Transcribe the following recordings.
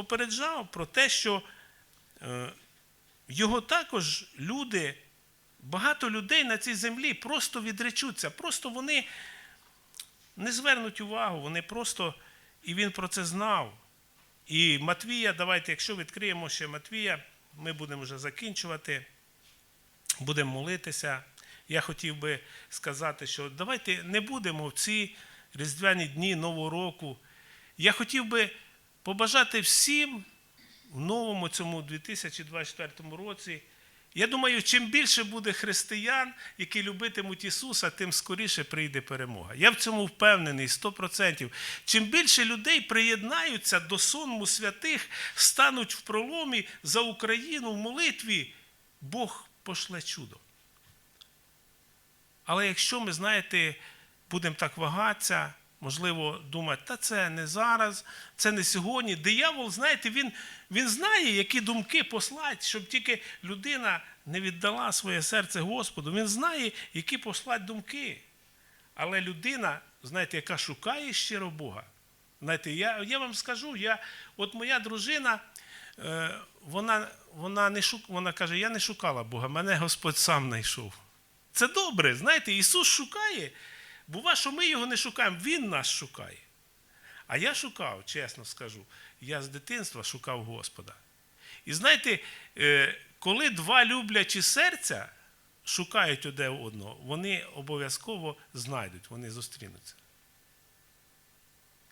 попереджав про те, що е, його також люди, багато людей на цій землі просто відречуться, просто вони не звернуть увагу, вони просто, і він про це знав. І Матвія, давайте, якщо відкриємо ще Матвія, ми будемо вже закінчувати, будемо молитися. Я хотів би сказати, що давайте не будемо в ці різдвяні дні Нового року. Я хотів би побажати всім в новому цьому 2024 році. Я думаю, чим більше буде християн, які любитимуть Ісуса, тим скоріше прийде перемога. Я в цьому впевнений 100%. Чим більше людей приєднаються до сонму святих, стануть в проломі за Україну в молитві, Бог пошле чудо. Але якщо ми, знаєте, будемо так вагатися, можливо, думати, та це не зараз, це не сьогодні. Диявол, знаєте, він, він знає, які думки послати, щоб тільки людина не віддала своє серце Господу. Він знає, які послати думки. Але людина, знаєте, яка шукає щиро Бога. Знаєте, я, я вам скажу, я, от моя дружина, е, вона, вона, не шук, вона каже, я не шукала Бога, мене Господь сам знайшов. Це добре, знаєте, Ісус шукає. Бува, що ми його не шукаємо, Він нас шукає. А я шукав, чесно скажу, я з дитинства шукав Господа. І знаєте, е, коли два люблячі серця шукають одне одного, вони обов'язково знайдуть, вони зустрінуться.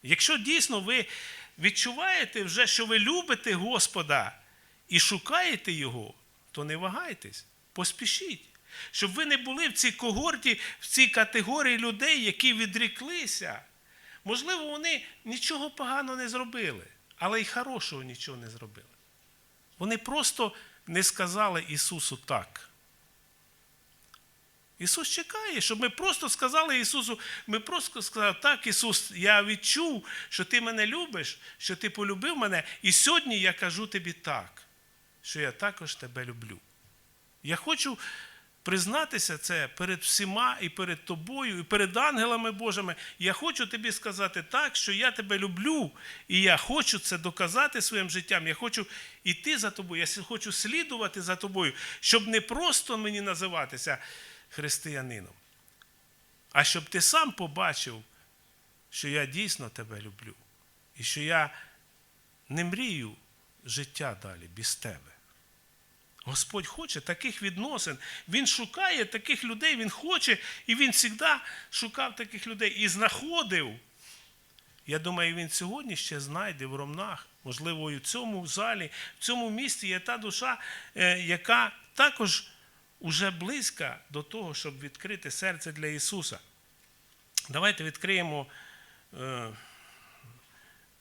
Якщо дійсно ви відчуваєте вже, що ви любите Господа і шукаєте Його, то не вагайтесь, поспішіть. Щоб ви не були в цій когорті, в цій категорії людей, які відріклися. Можливо, вони нічого поганого не зробили, але й хорошого нічого не зробили. Вони просто не сказали Ісусу так. Ісус чекає, щоб ми просто сказали Ісусу, ми просто сказали, так, Ісус, я відчув, що Ти мене любиш, що Ти полюбив мене, і сьогодні я кажу тобі так, що я також тебе люблю. Я хочу признатися це перед всіма і перед тобою, і перед ангелами Божими. Я хочу тобі сказати так, що я тебе люблю, і я хочу це доказати своїм життям. Я хочу йти за тобою, я хочу слідувати за тобою, щоб не просто мені називатися християнином, а щоб ти сам побачив, що я дійсно тебе люблю, і що я не мрію життя далі без тебе. Господь хоче таких відносин. Він шукає таких людей, Він хоче, і Він завжди шукав таких людей і знаходив. Я думаю, він сьогодні ще знайде в Ромнах, можливо, і в цьому залі, в цьому місті є та душа, е, яка також уже близька до того, щоб відкрити серце для Ісуса. Давайте відкриємо, е,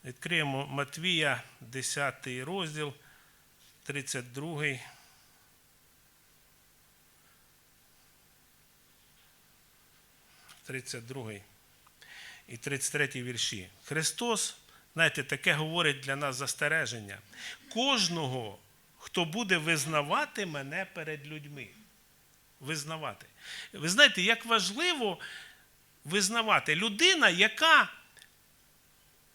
відкриємо Матвія, 10 розділ, 32. 32 і 33 вірші. Христос, знаєте, таке говорить для нас застереження. Кожного, хто буде визнавати мене перед людьми. Визнавати. Ви знаєте, як важливо визнавати людина, яка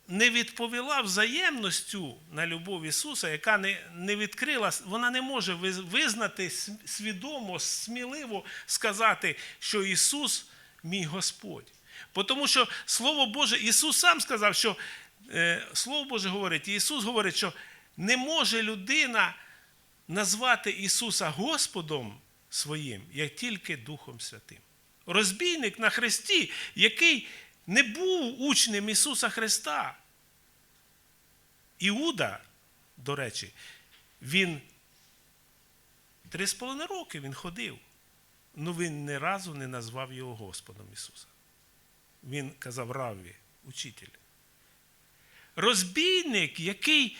не відповіла взаємністю на любов Ісуса, яка не не відкрила, вона не може визнати свідомо, сміливо сказати, що Ісус мій Господь. Тому що Слово Боже, Ісус сам сказав, що е, Слово Боже говорить, Ісус говорить, що не може людина назвати Ісуса Господом своїм, як тільки Духом Святим. Розбійник на Христі, який не був учнем Ісуса Христа. Іуда, до речі, він три з половиною роки він ходив. Ну він ні разу не назвав його Господом Ісуса. Він казав Равві, учитель. Розбійник, який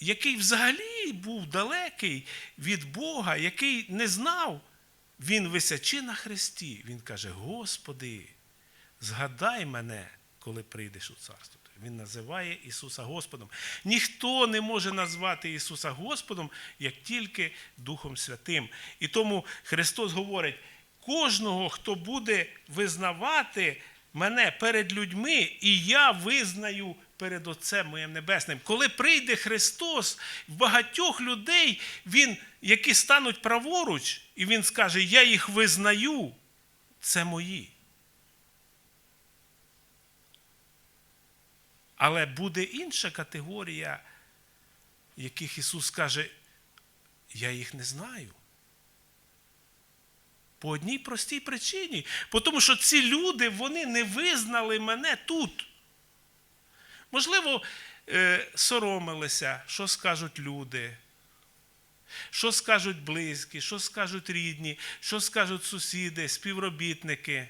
який взагалі був далекий від Бога, який не знав, він висячи на Христі. Він каже: Господи, згадай мене, коли прийдеш у царство. Він називає Ісуса Господом. Ніхто не може назвати Ісуса Господом, як тільки Духом Святим. І тому Христос говорить: кожного, хто буде визнавати мене перед людьми, і я визнаю перед Отцем моїм Небесним. Коли прийде Христос, багатьох людей, він, які стануть праворуч, і Він скаже, я їх визнаю, це мої. Але буде інша категорія, яких Ісус каже, я їх не знаю. По одній простій причині. Бо Тому що ці люди вони не визнали мене тут. Можливо, е, соромилися, що скажуть люди, що скажуть близькі, що скажуть рідні, що скажуть сусіди, співробітники.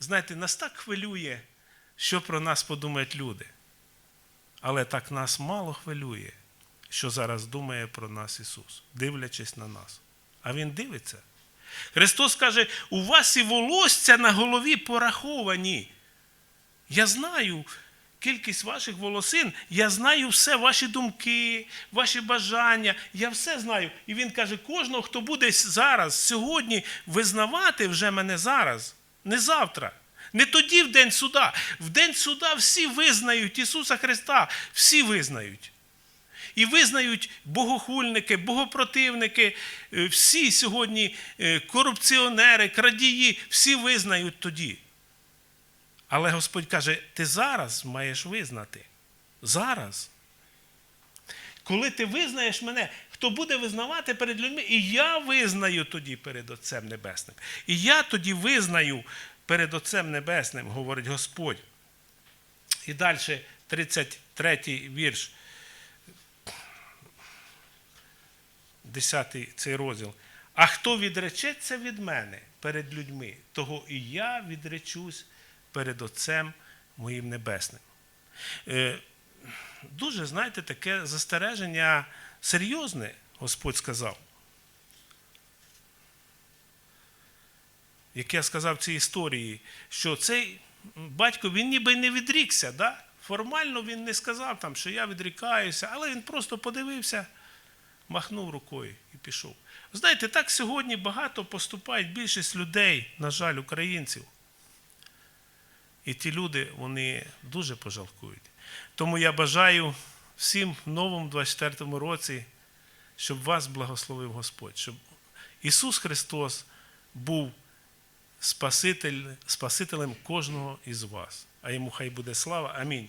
Знаєте, нас так хвилює, що про нас подумають люди. Але так нас мало хвилює, що зараз думає про нас Ісус, дивлячись на нас. А Він дивиться. Христос каже: у вас і волосся на голові пораховані. Я знаю кількість ваших волосин, я знаю все, ваші думки, ваші бажання, я все знаю. І він каже: кожного, хто буде зараз, сьогодні визнавати вже мене зараз, не завтра. Не тоді в день суда. В день суда всі визнають Ісуса Христа, всі визнають. І визнають богохульники, богопротивники, е, всі сьогодні е, корупціонери, крадії, всі визнають тоді. Але Господь каже, ти зараз маєш визнати. Зараз. Коли ти визнаєш мене, хто буде визнавати перед людьми, і я визнаю тоді перед Отцем Небесним. І я тоді визнаю перед Отцем Небесним, говорить Господь. І далі 33 вірш. 10 цей розділ. А хто відречеться від мене перед людьми, того і я відречусь перед Отцем моїм Небесним. Е, Дуже, знаєте, таке застереження серйозне, Господь сказав. Як я сказав в цій історії, що цей батько він ніби не відрікся. Да? Формально він не сказав, там, що я відрікаюся, але він просто подивився, махнув рукою і пішов. Знаєте, так сьогодні багато поступають більшість людей, на жаль, українців. І ті люди, вони дуже пожалкують. Тому я бажаю всім новому 24 році, щоб вас благословив Господь, щоб Ісус Христос був Спаситель, Спасителем кожного із вас. А йому хай буде слава. Амінь.